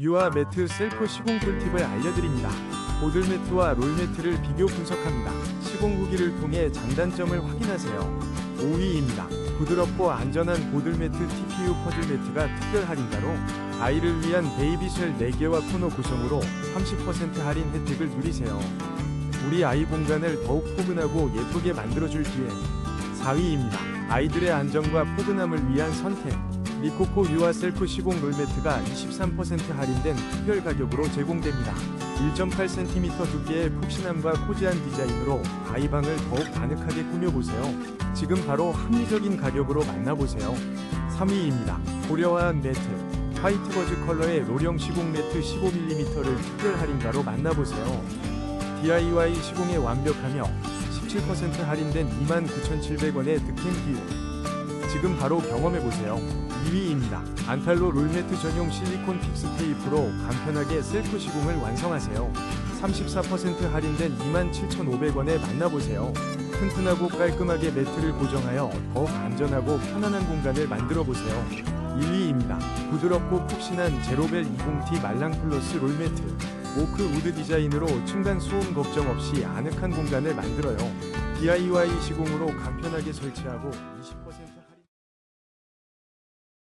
유아 매트 셀프 시공 꿀팁을 알려드립니다. 보들 매트와 롤 매트를 비교 분석합니다. 시공 후기를 통해 장단점을 확인하세요. 5위입니다. 부드럽고 안전한 보들 매트 TPU 퍼즐 매트가 특별 할인가로 아이를 위한 베이비 쉘 4개와 코너 구성으로 30% 할인 혜택을 누리세요. 우리 아이 공간을 더욱 포근하고 예쁘게 만들어줄 기회. 4위입니다. 아이들의 안정과 포근함을 위한 선택. 리코코 유아 셀프 시공 롤매트가 23% 할인된 특별 가격으로 제공됩니다. 1.8cm 두께의 푹신함과 코지한 디자인으로 아이 방을 더욱 아늑하게 꾸며보세요. 지금 바로 합리적인 가격으로 만나보세요. 3위입니다. 고려한 매트. 화이트 버즈 컬러의 롤형 시공 매트 15mm를 특별 할인가로 만나보세요. DIY 시공에 완벽하며 17% 할인된 29,700원의 득템 기회. 지금 바로 경험해보세요. 2위입니다. 안탈로 롤매트 전용 실리콘 픽스 테이프로 간편하게 셀프 시공을 완성하세요. 34% 할인된 27,500원에 만나보세요. 튼튼하고 깔끔하게 매트를 고정하여 더욱 안전하고 편안한 공간을 만들어 보세요. 1위입니다. 부드럽고 푹신한 제로벨 20T 말랑 플러스 롤매트. 오크 우드 디자인으로 층간 소음 걱정 없이 아늑한 공간을 만들어요. DIY 시공으로 간편하게 설치하고 20%